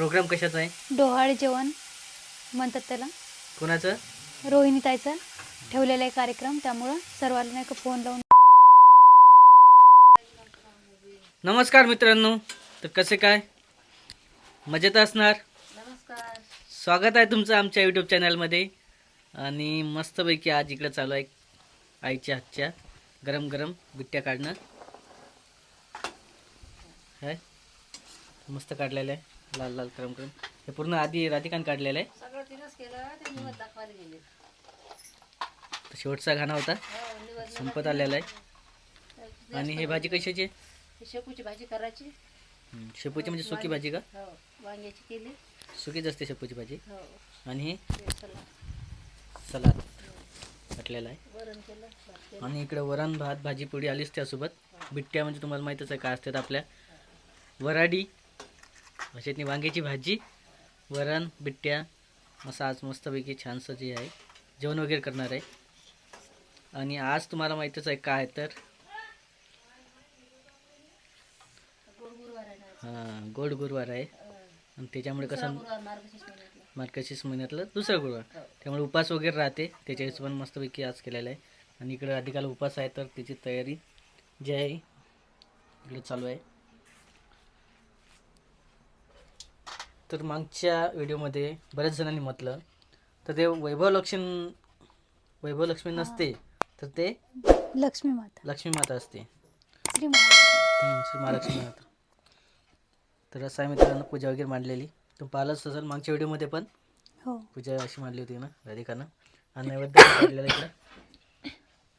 Programme कशाचा आहे? डोहाळे जेवण म्हणतात त्याला. कोणाचं? रोहिणीताईचा. ठेवलेला आहे कार्यक्रम त्यामुळं सर्वांना नाही का फोन लावून नमस्कार मित्रांनो तर कसे काय? मजेत असणार? नमस्कार. स्वागत आहे तुमचं आमच्या यूट्यूब चॅनलमध्ये आणि मस्तपैकी आज इकडं चालू आहे आईच्या हातच्या गरम गरम बिट्ट्या काढणं. काय मस्त काढलेलं आहे. लाल लाल गरम गरम हे पूर्ण आधी राधिकान काढलेलं आहे. सगळं तिनंच केलं ते निवड दाखवायला गेले. तर शेवटचा घाणा होता. संपत आलेला आहे. आणि हे भाजी कशाची आहे? शेपूची भाजी करायची. हं, शेपूची म्हणजे सुकी भाजी का? हो वांग्याची केली. सुकीच असते शेपूची भाजी. हो. आणि हे? Salad salad. घातलेला आहे. वरण केलं भात केलं. आणि इकडे वरण भात भाजी पोळी आलीच त्यासोबत. बिट्ट्या म्हणजे तुम्हाला माहीतच आहे काय असतात आपल्या. वराडी अशातनी वांग्याची भाजी वरण बिट्ट्या असं आज मस्तपैकी छानसं जे आहे जेवण वगैरे करणार आहे. आणि आज तुम्हाला माहीतच आहे काय तर गोड गुरुवार आहे ना हां गोड गुरुवार आहे. आणि त्याच्यामुळे कसं मार्गशीर्ष महिन्यातला. दुसरा गुरुवार. त्यामुळे उपास वगैरे राहते. त्याच्या हिशोबाने मस्तपैकी आज केलेला आहे. आणि इकडे अधिकाला उपास आहे तर त्याची तयारी जी आहे इकडे चालू आहे. तर मागच्या व्हिडिओमध्ये बऱ्याच जणांनी म्हटलं तर ते वैभव लक्ष्मी वैभव लक्ष्मी नसते तर ते लक्ष्मी माता. लक्ष्मी माता असते. श्री महालक्ष्मी. हम्म, श्री महालक्ष्मी माता. तर असं आहे मित्रांनो पूजा वगैरे मांडलेली. तुम्ही पाहिलंच असेल मागच्या व्हिडिओमध्ये पण. हो. पूजा अशी मांडली होती ना राधिकानं. आणि नैवेद्य काढलेला इकडं.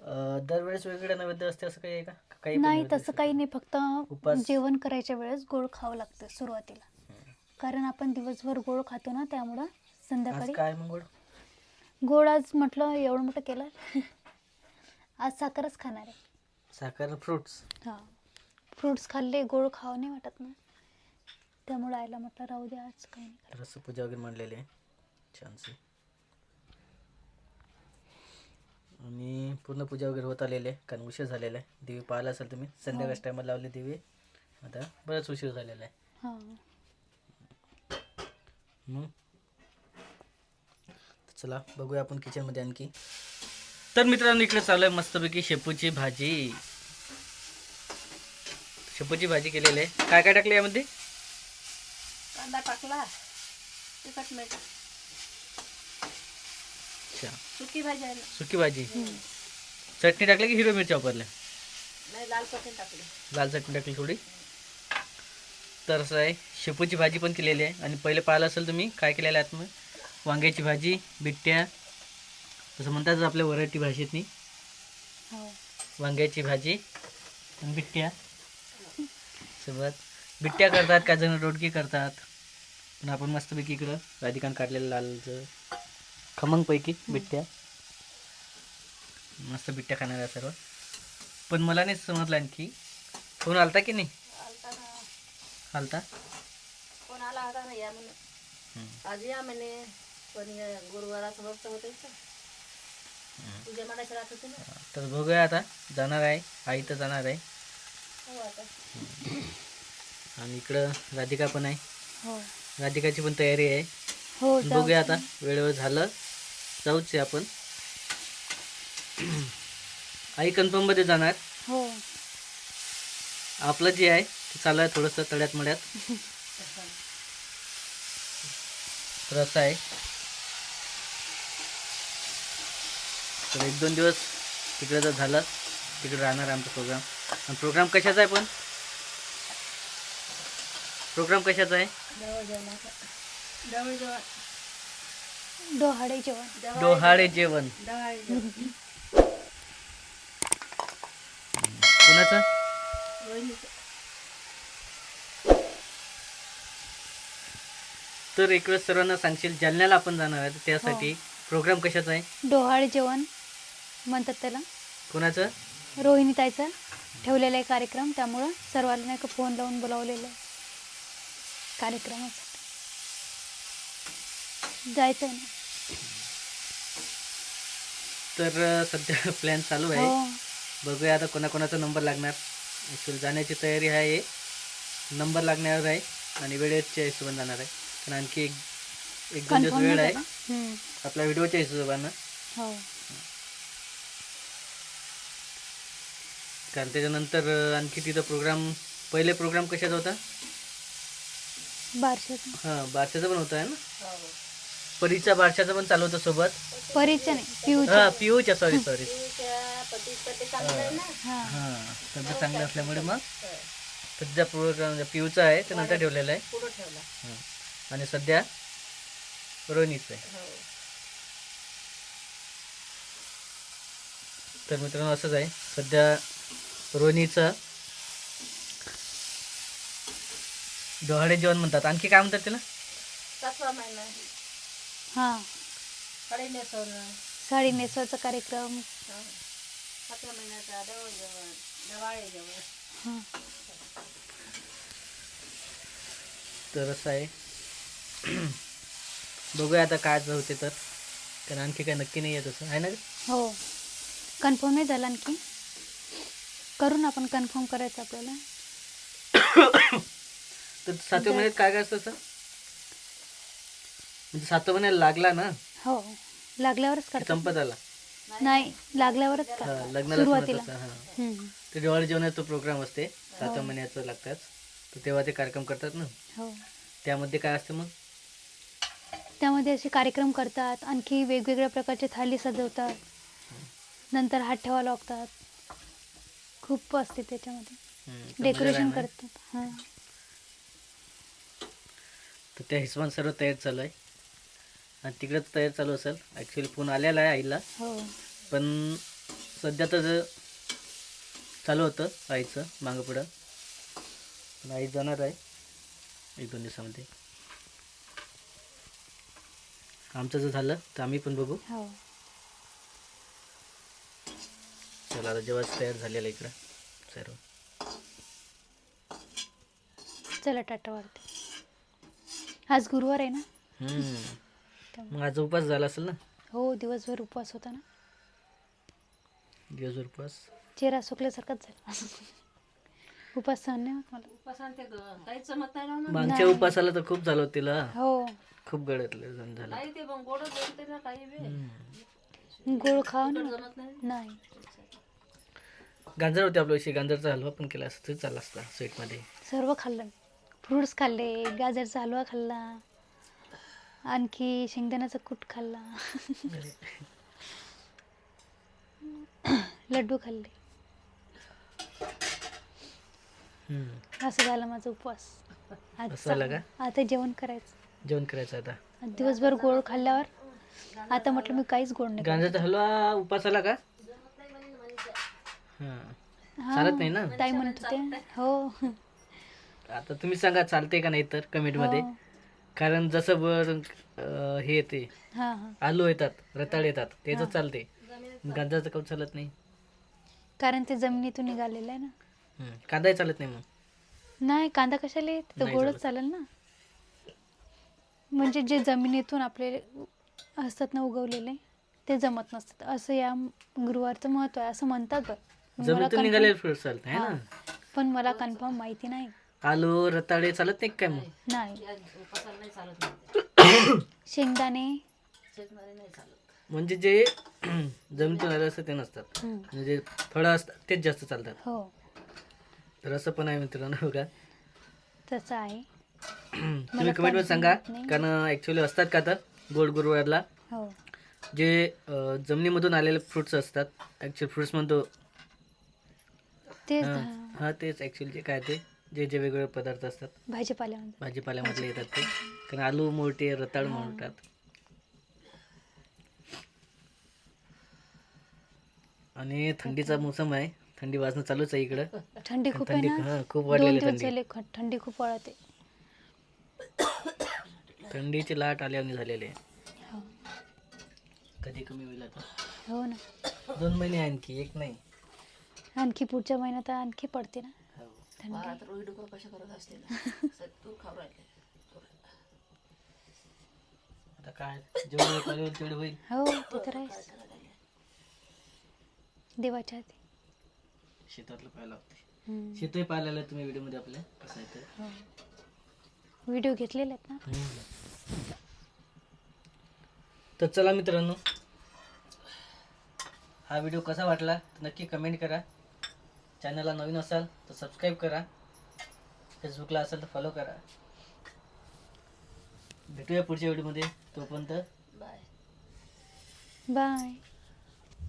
अं, दरवेळेस वेगवेगळं नैवेद्य असते असं काही आहे का? का काही पण नाही नैवेद्य तसं असते? काही नाही फक्त उपास- जेवण करायच्या वेळेस गोड खावं लागतं सुरुवातीला. कारण आपण दिवसभर गोड खातो ना त्यामुळं संध्याकाळी. काय मग गोड? गोड आज म्हटलं एवढं मोठं केलं. आज साखरच खाणार आहे. साखर फ्रुट्स हां. फ्रुट्स खाल्ले गोड खावं नाही वाटत ना. त्यामुळे आईला म्हटलं राहू दे आज काही नाही तर असं पूजा वगैरे मांडलेली आहे. छानशी. आणि पूर्ण पूजा वगैरे होत आलेली आहे कारण उशीर झालेला आहे. दिवे पाहिला असेल तुम्ही संध्याकाळच्या टायमाला लावले दिवे. आता बराच उशीर झालेला आहे. हां. चला बघूया आपण किचनमध्ये आणखी. तर मित्रांनो इकडे चालू आहे मस्तपैकी शेपूची भाजी. शेपूची भाजी केलेली आहे. काय काय टाकले यामध्ये? कांदा टाकला तिखट मीठ. अच्छा. सुकी भाजी आहे सुकी भाजी. चटणी टाकली की हिरव्या मिरच्या वापरल्या नाही लाल चटणी टाकली. लाल चटणी टाकली थोडी. तर असं आहे शेपूची भाजी पण केलेली आहे. आणि पहिले पाहिलं असेल तुम्ही काय केलेलं आहे आतमध्ये? वांग्याची भाजी बिट्ट्या तसं म्हणतात आपल्या वरायटी भाषेतनी. हो. वांग्याची भाजी आणि बिट्ट्या. सोबत बिट्ट्या करतात काय जण रोडगी करतात. पण आपण मस्तपैकी इकडं राधिकान काढलेलं लालचं खमंगपैकी बिट्ट्या. मस्त बिट्ट्या खाणार आहे सर्व. पण मला नाही समजलं आणखी. फोन आलता की नाही? आलता कोण आला होता ना या हम्म. आज या म्हणे पण या गुरुवाराचं वक्त होतं पूजा मांडायची राहत होती ना? तर बघूया आता जाणार आहे आई तर जाणार आहे. हो आता. आणि इकडं राधिका पण आहे. हो. राधिकाची पण तयारी आहे. हो बघूया आता वेळेवर झालं जाऊच आहे आपण. आई कन्फर्ममध्ये जाणार. हो. आपलं जे आहे चालू आहे थोडंसं तळ्यात मळ्यात. तर असं आहे. तर एक दोन दिवस तिकडे जर झालं तिकडे राहणार आमचा प्रोग्राम आणि प्रोग्राम कशाचा आहे पण? प्रोग्राम कशाचा आहे? डोहाडे डोहाळे जेवण. डोहाळे जेवण. कोणाचं? तर एक वेळेस सर्वांना सांगशील जालन्याला आपण जाणार आहे तर त्यासाठी प्रोग्राम कशाचा आहे? डोहाळे जेवण म्हणतात त्याला. कोणाचं? रोहिणीताईचा ठेवलेला आहे कार्यक्रम त्यामुळं सर्वांना नाही का फोन लावून बोलावलेलं आहे. कार्यक्रमासाठी जायचं आहे ना. तर अं, सध्या प्लॅन चालू आहे. हो. बघूया आता कोणाकोणाचा नंबर लागणार. ॲक्च्युअली जाण्याची तयारी आहे. नंबर लागण्यावर आहे आणि वेळेच्या हिशोबाने जाणार आहे. पण आणखी एक एक दोन दिवस वेळ आहे. आपल्या व्हिडिओच्या हिशोबानं. हो. कारण त्याच्यानंतर आणखी तिथं प्रोग्राम पहिले प्रोग्राम कशाचा होता? बारशाचं. हां बारशाचा पण होता आहे ना? परीचा बारशाचा पण चालू होता सोबत? परीच्या नाही हा पिऊच्या सॉरी सॉरी हा. हां तब्येत चांगलं असल्यामुळे मग. सध्या प्रोग्राम पिऊचा आहे ते नंतर ठेवलेला आहे. हां. आणि सध्या रोहिणीचं आहे. तर मित्रांनो असंच आहे. सध्या रोहिणीचं डोहाळे जेवण म्हणतात. आणखी काय म्हणतात त्याला? हा. साडी नेसवायचा कार्यक्रम. हा. तर असं आहे. बघूया आता काय होते तर. कारण आणखी काय नक्की नाही आहे तसं. आहे ना? हो. कन्फर्म नाही झालं आणखी. करू ना आपण कन्फर्म करायचं आपल्याला. तर सातव्या महिन्यात काय काय असतं असं? म्हणजे सातव्या महिन्यात लागला ना? हो. लागल्यावरच की करतो संपत आला? नाही लागल्यावरच हा, लग्नाला सुरुवातीला. हा. हम्म. ते दिवाळी जेवणाचा प्रोग्राम असते. सातव्या हो. महिन्याचं लागतात. तर तेव्हा ते कार्यक्रम करतात ना? हो. त्यामध्ये काय असतं मग? त्यामध्ये असे कार्यक्रम करतात आणखी वेगवेगळ्या प्रकारचे थाली सजवतात. नंतर हात ठेवा लागतात. खूप असते त्याच्यामध्ये. डेकोरेशन ना. करतात. हां. तर त्या हिशोबाने सर्व तयार चालू आहे. आणि तिकडेच तयार चालू असेल. ॲक्च्युली फोन आलेला आहे आईला. हो. पण सध्या तर चालू होतं आईचं मागं पुढं. पण आई जाणार आहे. एक दोन दिवसामध्ये. आमचं जर झालं तर आम्ही पण बघू. हो. चला आता जेव्हा तयार झालेलं इकडं सर्व. चला टाटा वाढते. आज गुरुवार आहे ना? हम्म. मग आज उपास झाला असेल ना? हो दिवसभर उपवास होता ना. दिवसभर उपास. चेहरा सुकल्यासारखाच झाला. उपास सहन नाही होत मला मागच्या नाही. उपासाला तर खूप झालं होतं तिला. हो. खूप गळ्यातलं जण झालं. हम्म. गोड खावा ना. नाही. गाजर होते आपल्या विषयी गाजरचा हलवा पण केला असता. तरी चालला असता स्वीटमध्ये. सर्व खाल्लं. फ्रुट्स खाल्ले गाजरचा हलवा खाल्ला. आणखी शेंगदाण्याचा कूट खाल्ला. लड्डू खाल्ले. असं झालं माझा उपवास. झालं आता जेवण करायचं. जेवण करायचं आता? आणि दिवसभर गोड खाल्ल्यावर आता म्हटलं मी काहीच गोड नाही. गांजाचा हलवा उपासाला का? हां. चालत नाही ना? ताई म्हणत होते. हो. आता तुम्ही सांगा चालते का नाही तर कमेंटमध्ये? हो. कारण जसं बर अं, हे येते हा हा. आलू येतात रताळ येतात त्याचं. चालते गांजाचं काऊन चालत नाही? कारण ते जमिनीतून निघालेलं आहे ना. हम्म. कांदाही चालत नाही मग. नाही कांदा कशाला येत? तर नाही गोडच. चालेल ना. म्हणजे जे जमिनीतून आपले असतात ना उगवलेले ते जमत नसतात. असं या गुरुवारचं महत्त्व आहे. असं म्हणतात बरं. पण मला जमिनीतून confirm- निघालेलं फ्रूट चालत आहे हा. ना? पण मला कन्फर्म माहिती नाही. आलू रताळे चालत नाही काय मग? नाही. शेंगदाणे. म्हणजे जे जमिनीतून आलं असतं ते नसतात. हम्म. म्हणजे जे फळं असतात तेच जास्त चालतात. हो. तर असं पण आहे मित्रांनो बघा. तसं आहे. तुम्ही कमेंटमध्ये सांगा. कारण ॲक्च्युली असतात का तर गोड गुरुवारला? हो. जे अं, जमिनीमधून आलेले फ्रुट्स असतात ॲक्च्युअली फ्रुट्स म्हणतो. तेच हां तेच ॲक्च्युअली जे काय ते जे जे वेगवेगळे पदार्थ असतात. भाजीपाल्यामध्ये. भाजीपाल्यामधले येतात ते. कारण आलू मोठे रताळ हां. म्हणतात. आणि थंडीचा मोसम आहे. थंडी वाजणं चालूच आहे इकडं. थंडी खूप आहे थंडी ना? हां खूप दोन वाढलेली दिवस थंडी. झाले ख- थंडी खूप वाढते. थंडीची लाट आल्याने झालेली आहे. हो. कधी कमी होईल आता? हो ना. दोन महिने आणखी एक नाही. आणखी पुढच्या महिन्यात आणखी पडते ना? हो. थंडी. आता काय जेवढं कमी होईल तेवढं होईल. हो ते तर आहेच. देवाच्या हाती. शेतातलं पाहायला लागते. शेतही पाहिलेलं तुम्ही व्हिडिओमध्ये आपल्या कसं आहे तर हो. व्हिडिओ घेतलेले आहेत ना. तर चला मित्रांनो हा व्हिडिओ कसा वाटला तर नक्की कमेंट करा. चॅनलला नवीन असाल तर सबस्क्राईब करा. फेसबुकला असाल तर फॉलो करा. भेटूया पुढच्या व्हिडिओमध्ये. तोपर्यंत बाय.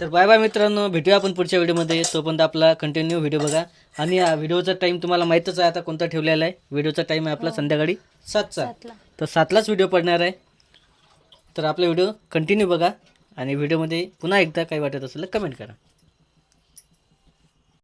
तर बाय बाय मित्रांनो भेटूया आपण पुढच्या व्हिडिओमध्ये. तोपर्यंत आपला कंटिन्यू व्हिडिओ बघा. आणि हा व्हिडिओचा टाईम तुम्हाला माहीतच आहे आता कोणता ठेवलेला आहे? व्हिडिओचा टाईम आहे आपला हो. संध्याकाळी सातचा. सातला. तर सातलाच व्हिडिओ पडणार आहे. तर आपला व्हिडिओ कंटिन्यू बघा. आणि व्हिडिओमध्ये पुन्हा एकदा काही वाटत असेल तर कमेंट करा.